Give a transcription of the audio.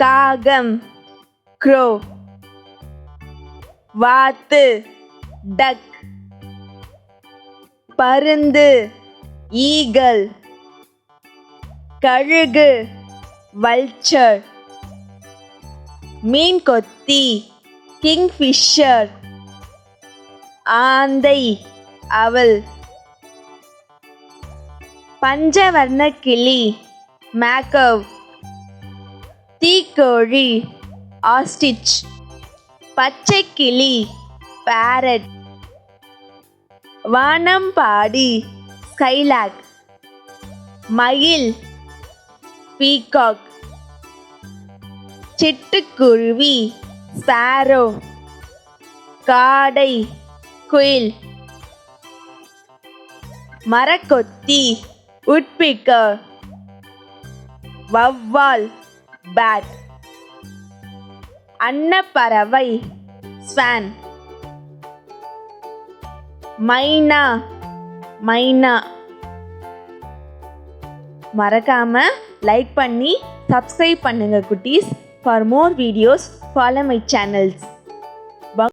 காகம். க்ரோ. வாத்து. டக். பருந்து. ஈகல். கழுகு. வல்ச்சர். மீன் கொத்தி கிங்ஃபிஷர் ஆந்தை. அவள் பஞ்சவர்ண கிளி. மேக்கவ். தீக்கோழி ஆஸ்டிச் பச்சை கிளி பேரட் வானம்பாடி ஸ்கைலாக் மயில் பீகாக் சிட்டுக்குருவி ஸ்பாரோ காடை குயில் மரக்கொத்தி உட்பிக்க வவ்வால் பேட் அன்னப்பறவை ஸ்வான் மைனா மைனா மறக்காம லைக் பண்ணி சப்ஸ்கிரைப் பண்ணுங்க குட்டீஸ். For more videos follow my channels